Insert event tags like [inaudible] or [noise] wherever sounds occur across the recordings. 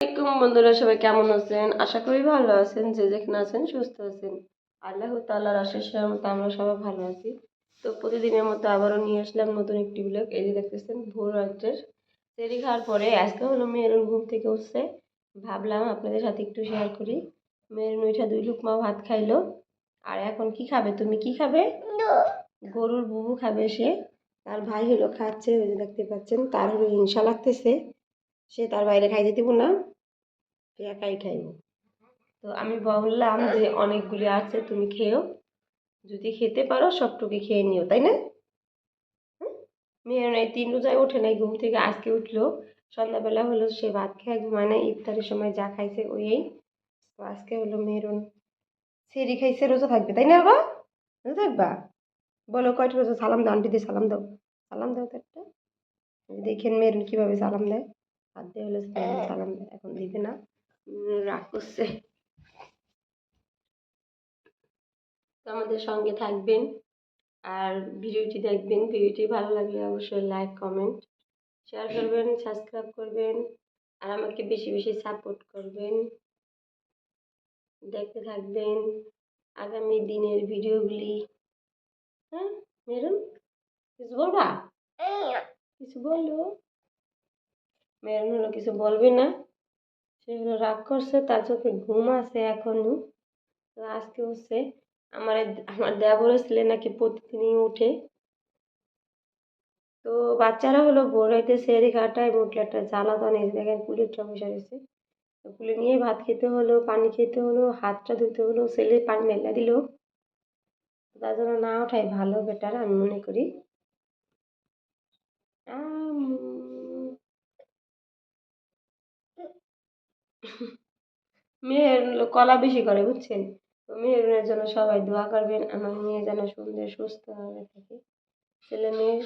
আসসালামাইকুম বন্ধুরা, সবাই কেমন আছেন? আশা করি ভালো আছেন, যে যেখানে আছেন সুস্থ আছেন। আল্লাহ তাল্লাহর আশেষ মতো আমরা সবাই ভালো আছি। তো প্রতিদিনের মতো আবারও নিয়ে আসলাম নতুন একটি ব্লগ এই যে দেখতেছেন, ভোর রাত্রের। সেরি খাওয়ার পরে আজকে হলো মেয়ের ঘুম থেকে উঠছে। ভাবলাম আপনাদের সাথে একটু শেয়ার করি। মেয়েরুন উঠা দুই লুকমা ভাত খাইলো। আর এখন কি খাবে? তুমি কি খাবে? গরুর বুবু খাবে সে। তার ভাই হলো খাচ্ছে, ওই যে দেখতে পাচ্ছেন, তার হলো হিংসা লাগতেছে। সে তার বাইরে খাইতে দিব না একাই খাইব। তো আমি বললাম যে অনেকগুলি আছে, তুমি খেয়েও। যদি খেতে পারো, সবটুকু খেয়ে নিও, তাই না? মেয়ের নাই, তিন রোজায় ওঠে নাই, ঘুম থেকে আজকে উঠল। সন্ধ্যাবেলা হলো, সে ভাত খেয়ে ঘুমায় না ইফতারের সময় যা খাইছে ওই তো আজকে হলো মেরুন। সেরি খাইছে, রোজা থাকবে, তাই না বাবা? রোজা থাকবা? বলো কয়টা রোজা? সালাম দাও, আন্টি দিয়ে সালাম দাও। সালাম দাও তো একটা। দেখেন মেরুন কীভাবে সালাম দেয়। হাত দিয়ে হলে সালাম এখন দিবে না। রাগ করছে তো আমাদের সঙ্গে থাকবেন আর ভিডিওটি দেখবেন। ভিডিওটি ভালো লাগলে অবশ্যই লাইক কমেন্ট শেয়ার করবেন সাবস্ক্রাইব করবেন আর আমাকে বেশি বেশি সাপোর্ট করবেন। দেখতে থাকবেন আগামী দিনের ভিডিওগুলি। হ্যাঁ মেরুন কিছু বলবা? কিছু বলো মেরুন হলো কিছু বলবে না। সে হলো রাগ করছে, তার চোখে ঘুম আছে এখনও তো আজকে হচ্ছে আমার আমার দেবরের ছেলে নাকি প্রতিদিনই উঠে। তো বাচ্চারা হলো ভোর হইতে সেরি খাটায় উঠলে একটা জ্বালাতন এসে দেখেন কুলির সমস্যা রয়েছে। তো কুলি নিয়ে ভাত খেতে হলো, পানি খেতে হলো, হাতটা ধুতে হলো, ছেলে পানি মেলা দিল। তার জন্য না ওঠাই ভালো, বেটার আমি মনে করি আম, মেয়ের কলা বেশি করে, বুঝছেন? মেয়ের জন্য সবাই দোয়া করবেন, আমার মেয়ে যেন সুন্দর সুস্থভাবে থাকে। ছেলে মেয়ে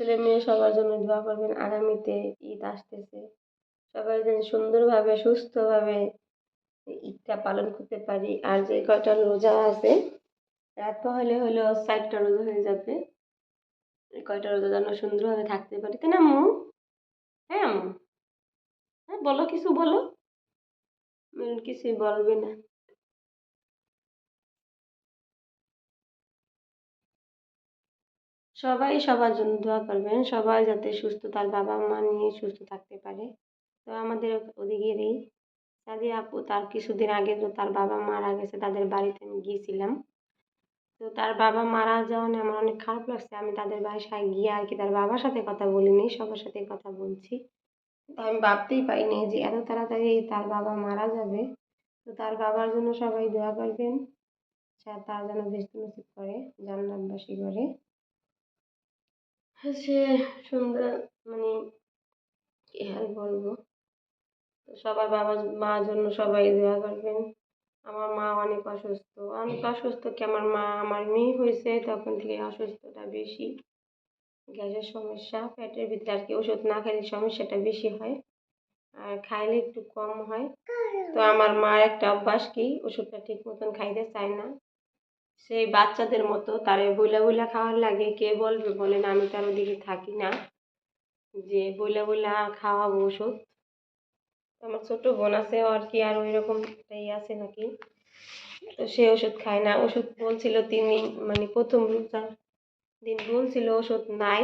ছেলে মেয়ে সবার জন্য দোয়া করবেন। আগামীতে ঈদ আসতেছে। সবাই যেন সুন্দরভাবে, সুস্থভাবে ঈদটা পালন করতে পারি। আর যে কয়টা রোজা আছে, রাত হলে হলেও চারটা রোজা হয়ে যাবে। কয়টা রোজা যেন সুন্দরভাবে থাকতে পারি। তাই না, আম্মু? হ্যাঁ আম্মু? হ্যাঁ বলো, কিছু বলো। কিছুই বলবে না। সবাই সবার জন্য দোয়া করবেন, সবাই যাতে সুস্থ তার বাবা মা নিয়ে সুস্থ থাকতে পারে। তো আমাদের ওদিকেরই সাদি আপু তার কিছুদিন আগে তো তার বাবা মারা গেছে, তাদের বাড়িতে আমি গিয়েছিলাম। তো তার বাবা মারা যাওয়ায় আমার অনেক খারাপ লাগছে। আমি তাদের বাসায় গিয়ে আর কি তার বাবার সাথে কথা বলিনি, সবার সাথে কথা বলছি। আমি ভাবতেই পারিনি যে এত তাড়াতাড়ি তার বাবা মারা যাবে। তো তার বাবার জন্য সবাই দোয়া করবেন তার যেন বেশ নসিব করে জান্নাতবাসী করে সে সুন্দর মানে কি আর বলব? সবার বাবা মার জন্য সবাই দোয়া করবেন। আমার মা অনেক অসুস্থ। অনেক অসুস্থ কি আমার মা, আমার মেয়ে হয়েছে, তখন থেকে অসুস্থতা বেশি। গ্যাসের সমস্যা, পেটের ভিতরে আর কি ওষুধ না খাইলে সমস্যাটা বেশি হয় আর খাইলে একটু কম হয়। তো আমার মার একটা অভ্যাস কি, ওষুধটা ঠিক মতন খাইতে চায় না। সেই বাচ্চাদের মতো তারে বইলা বইলা খাওয়ার লাগে, কে বলবে? বলেন আমি তার ওদিকে থাকি না। যে বইলা বইলা খাওয়াবো ওষুধ। আমার ছোট বোন আছে আর কি আর ওই রকম একটাই আছে নাকি? তো সে ওষুধ খায় না। ওষুধ বলছিল তিন মানে প্রথম রোজার দিন বলছিল ওষুধ নাই।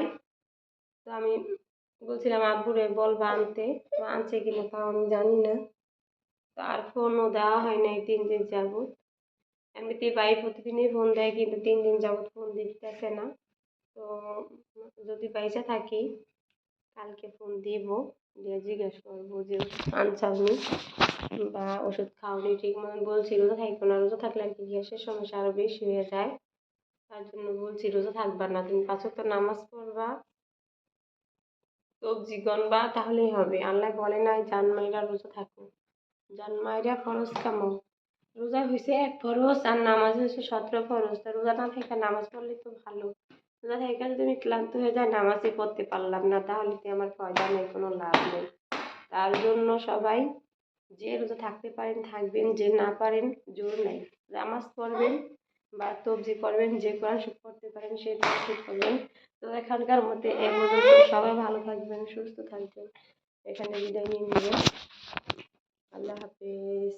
তো আমি বলছিলাম, আব্বুরে বলবা আনতে। তো আনছে কিনা তাও আমি জানি না। তো আর ফোনও দেওয়া হয় নাই, তিন দিন যাবত এমনিতে ভাই প্রতিদিনই ফোন দেয়, কিন্তু তিন দিন যাবত ফোন দিতেছে না। তো যদি পয়সা থাকি, কালকে ফোন দিব, দিয়ে জিজ্ঞেস করব যে আনসাউনি বা ওষুধ খাওনি ঠিক মতন। বলছি রোজা থাকব না, রোজা থাকলে আর কি, গ্যাসের সমস্যা আরও বেশি হয়ে যায়। তার জন্য বলছি, রোজা থাকবা না, তুমি পাঁচ ওয়াক্ত নামাজ পড়বা, সবজি গনবা, তাহলেই হবে। আল্লাহ বলে না জান মাইরা রোজা থাকো। জান মাইরা ফরজ কামাও রোজা হয়েছে এক ফরজ আর নামাজ হয়েছে সতেরো ফরজ। তা রোজা না থেকে নামাজ পড়লে তো ভালো। রোজা থেকে তুমি ক্লান্ত হয়ে যায় নামাজই পড়তে পারলাম না, তাহলে তো আমার ফয়দা নেই, কোনো লাভ নেই। তার জন্য সবাই যে রোজা থাকতে পারেন, থাকবেন, যে না পারেন, জোর নেই। নামাজ পড়বেন বা তবজি করবেন যে কোরআন শরীফ পড়তে পারেন সেই কোরআন শরীফ পড়বেন তো এখানকার মধ্যে এ পর্যন্ত সবাই ভালো থাকবেন সুস্থ থাকবেন। এখানে বিদায় নিয়ে নেব আল্লাহ হাফেজ।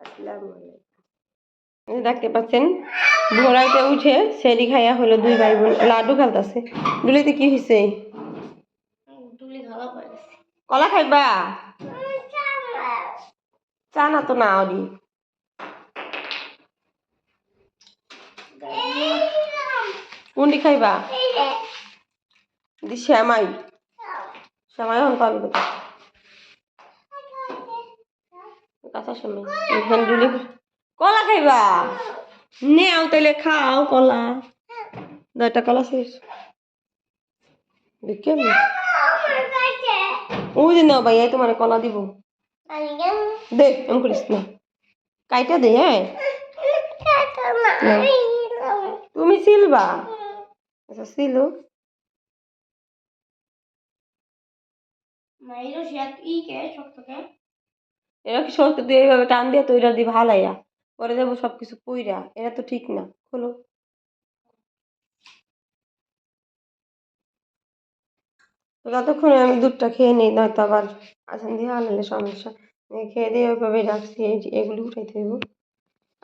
আসসালামু আলাইকুম। দেখতে পাচ্ছেন ভোরাইতে উঠে সেরি খাইয়া হলো দুই ভাই বোন লাড্ডু খেলতেছে দুলিতে কি হয়েছে কলা খাইবা? চা না তো না ওরি কোনটি খাইবা? দি শ্যামাই। শ্যামাই হন পাবি কোথায় কাঁচা কলা খাইবা? নেও তাইলে খাও কলা। দয়টা কলা শেষ। দেখে ওই যে নাও ভাই, এই তোমার কলা দিব। দে এম করিস না। কাইটা দে হ্যাঁ। তুমি সিলবা? আচ্ছা সিলো। এরা কি সরতে দিয়ে এইভাবে টান দিয়ে তৈরি দিয়ে ভালাইয়া পরে যাব সব কিছু পইরা। এরা তো ঠিক না। খোলো। তো ততক্ষণে আমি দুধটা খেয়ে নিই নয়তো আবার আসান দিয়ে আনলে সমস্যা খেয়ে দিয়ে ওইভাবে রাখছি। এগুলি উঠাইতে হইব।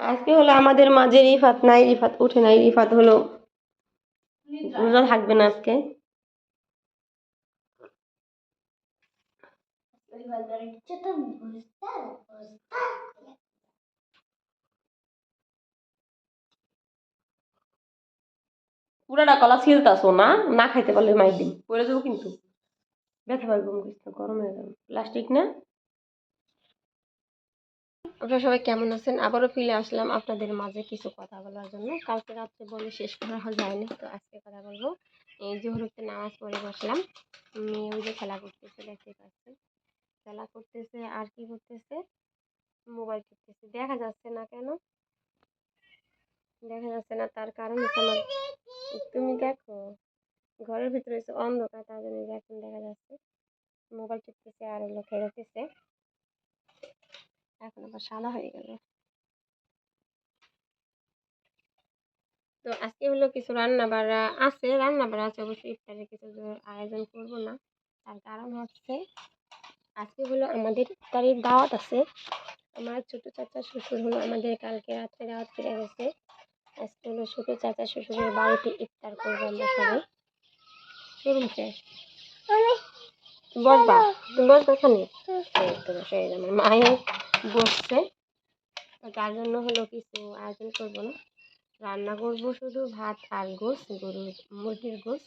আজকে হলো আমাদের মাঝে রিফাত নাই, রিফাত উঠে নাই, রিফাত হলো রোজা থাকবে না আজকে। পুরাটা কলা ছিলতাছো না? না খাইতে পারলে মাই দিন পড়ে যাব কিন্তু। ব্যথা করিস গরম হয়ে যাবে। প্লাস্টিক না? আপনারা সবাই কেমন আছেন? আবারও ফিরে আসলাম আপনাদের মাঝে কিছু কথা বলার জন্য। কালকে রাত্রে বলে শেষ করা যায়নি তো আজকে কথা বলব। এই যে নামাজ পড়ে বসলাম। মেয়ে ওই যে খেলা করতেছে, দেখতে পাচ্ছেন? খেলা করতেছে আর কি করতেছে? মোবাইল টিপতেছে। দেখা যাচ্ছে না কেন? দেখা যাচ্ছে না, তার কারণ হচ্ছে আমার তুমি দেখো, ঘরের ভিতরে হচ্ছে অন্ধকার, তার জন্য এখন দেখা যাচ্ছে মোবাইল টিপতেছে আর হলো খেলতেছে। এখন আবার সাদা হয়ে গেল। তো আজকে হলো কিছু রান্না বাড়া আছে রান্না বাড়া আছে, অবশ্যই ইফতারের কিছু আয়োজন করব না। তার কারণ হচ্ছে আজকে হলো আমাদের ইফতারের দাওয়াত আছে। আমার ছোট চাচা শ্বশুর হলো আমাদের কালকে রাত্রে দাওয়াত ফিরে গেছে। আজকে হলো ছোট চাচা শ্বশুরের বাড়িতে ইফতার করব আমরা সবাই। শোরুম শেষ বসবা, তুমি বসবা এখানে? এই তো বসে আমার মায়ে বসছে। তার জন্য হলো কিছু আয়োজন করব না। রান্না করব শুধু ভাত আর গোস গরুর মুরগির গোস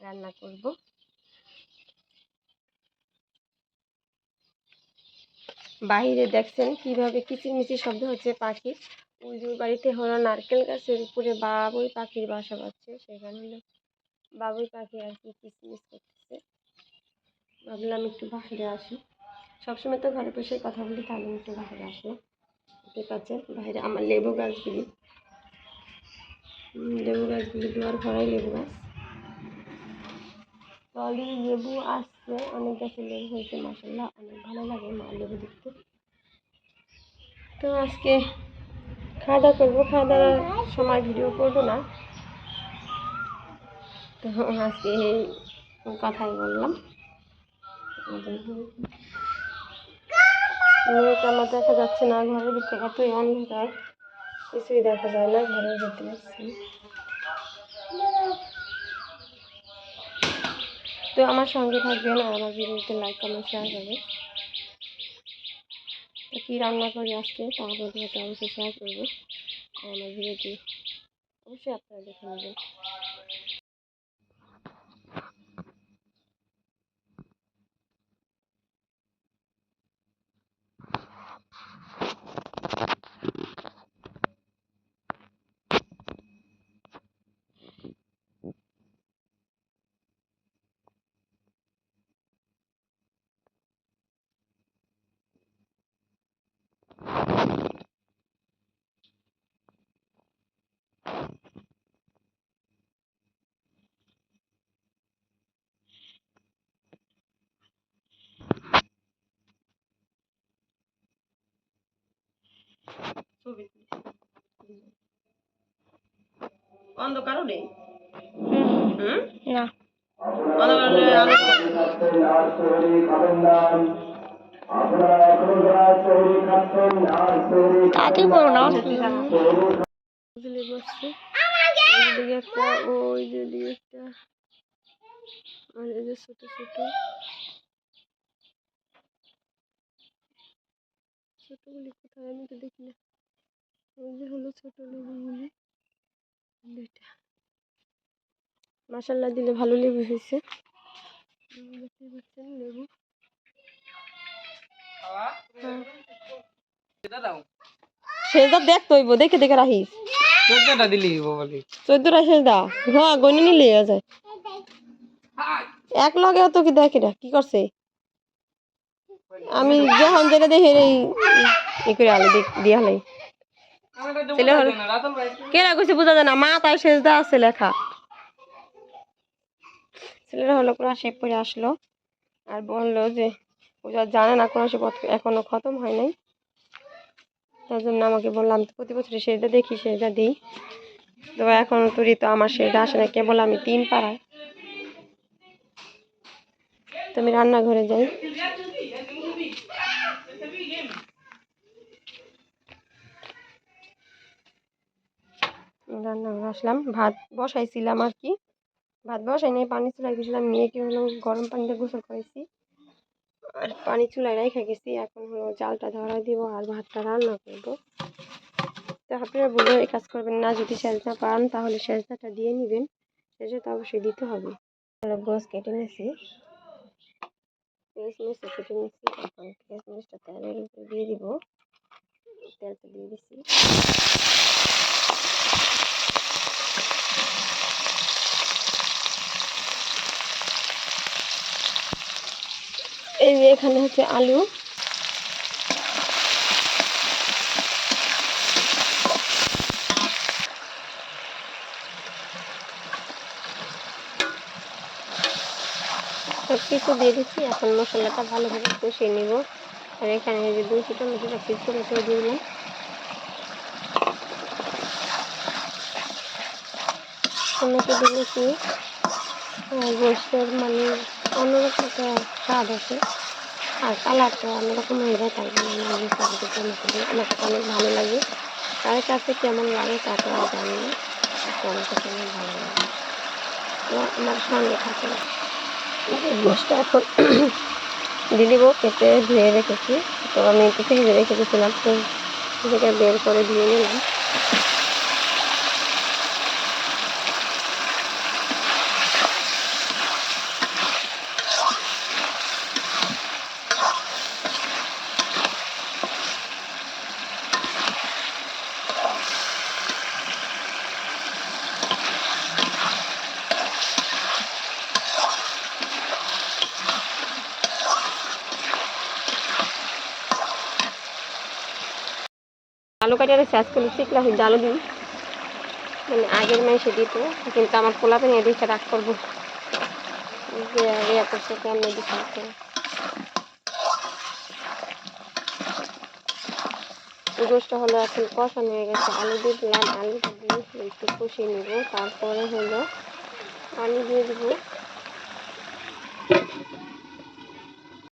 রান্না করব। বাইরে দেখছেন কীভাবে কিচিরমিচির শব্দ হচ্ছে পাখির। ওই বাড়িতে হলো নারকেল গাছের উপরে বাবুই পাখির বাসা বাঁধছে। সেখানে হলো বাবুই পাখি আর কি কিচমিচ করতেছে। ভাবলাম একটু বাইরে আসি। সবসময় তো ঘরে বসে কথা বলি, তাহলে একটু বাইরে আসলাম ঠিক আছে বাইরে আমার লেবু গাছগুলি। লেবু গাছগুলি, দুয়ার ভরাই লেবু গাছ। তো অলরেডি লেবু আসছে, অনেক গাছে লেবু হয়েছে মাসাল্লাহ অনেক ভালো লাগে মা লেবু দেখতে। তো আজকে খাওয়া দাওয়া করব খাওয়া দাওয়ার সময় ভিডিও করব না। তো আজকে কথাই বললাম। মেয়েকে আমার দেখা যাচ্ছে না, ঘরের ভিতরে এতই অন্ধকার, কিছুই দেখা যায় না, ঘরের ভিতরে তো আমার সঙ্গে থাকবেন আর আমার ভিডিওতে লাইক কমেন্ট শেয়ার করবেন। তো কী রান্না করি আজকে? তা আপনাদের সাথে অবশ্যই শেয়ার করব। আর আমার ভিডিওটি অবশ্যই আপনারা দেখে নেবেন। ছবি অন্ধকারও নেই? হুম। না। তাতে বড় না ওইদিকে একটা ওই দিকে একটা আর এই যে ছোট ছোট। ছোটগুলি কোথায় আমি তো দেখি না। হলো ছোট লেবুগুলি দুইটা। মাসাল্লাহ দিলে ভালো লেবু হয়েছে। পাচ্ছেন লেবু। সেজদা দেখ তৈব দেখে দেখে রাখিস। চোদ্দটা দিলি বলি। চোদ্দটা সেজদা হ্যাঁ গনে নিলে যায়। এক লগে তো কি দেখে না কি করছে? আমি যখন যেটা দেখে এই করে আলো দিয়ে ছেলে হলো কেনা কইছে বোঝা যায় না মা তার সেজদা আছে লেখা। ছেলেরা হলো কোরআন শেপ করে আসলো আর বলল যে পূজা জানে না কোরআন শেপ এখনও খতম হয় নাই। তার জন্য আমাকে বললাম প্রতি বছর সেটা দেখি সেটা দিই? তো এখন তুই তো আমার সেটা আসে না কেবল আমি তিন পাড়ায়। তো আমি রান্নাঘরে যাই। রান্নাঘরে আসলাম। ভাত বসাইছিলাম আর কি ভাত বসাই নিয়ে পানি চুলাই গেছিলাম মেয়েকে হলো গরম পানিতে গোসল করেছি আর পানি চুলায় রেখে গেছি। এখন হলো জালটা ধরা দিব আর ভাতটা রান্না করব। তো আপনারা বলে এই কাজ করবেন না। যদি সেজদা পান, তাহলে সেজদাটা দিয়ে নেবেন। সেজদা অবশ্যই দিতে হবে। হলো গোস কেটে নিয়েছি পেঁয়াজ মরিচটা কেটে নিয়েছি এখন পেঁয়াজ মরিচটা তেলের উপরে দিয়ে দিব। তেলটা দিয়ে দিছি। এই যে এখানে হচ্ছে আলু। সব কিছু দিয়ে দিচ্ছি, এখন মশলাটা ভালোভাবে কষিয়ে নিব। আর এখানে যে দুই চিটা মশলা পিস করে দিয়ে দিলাম। টমেটো দিয়েছি গোষ্ঠের মানে একটা স্বাদ আছে। আর কালারটা অন্যরকম হয়ে যায় তার জন্য আমি এই সবজি টমেটো দিই আমার অনেক ভালো লাগে। কার কাছে কেমন লাগে তা তো আর জানি কাছে অনেক ভালো লাগে। আমার সঙ্গে থাকে। গোষ্ঠটা এখন [coughs] কেটে ধুয়ে রেখেছি। তো আমি একটু ভেজে রেখে দিয়েছিলাম, তো বের করে দিয়ে নিলাম। আলু কাটিয়ে শেষ করে শিখলা হইতে আলু দিই মানে আগের মাসে দিত, কিন্তু আমার পোলা পেনে এদিকে রাগ করব। গোষ্ঠটা হলো এখন কষানো হয়ে গেছে, আলু দিয়ে দিলাম, আলুটা দিয়ে একটু কষিয়ে নেব, তারপরে হলো পানি দিয়ে দেবো।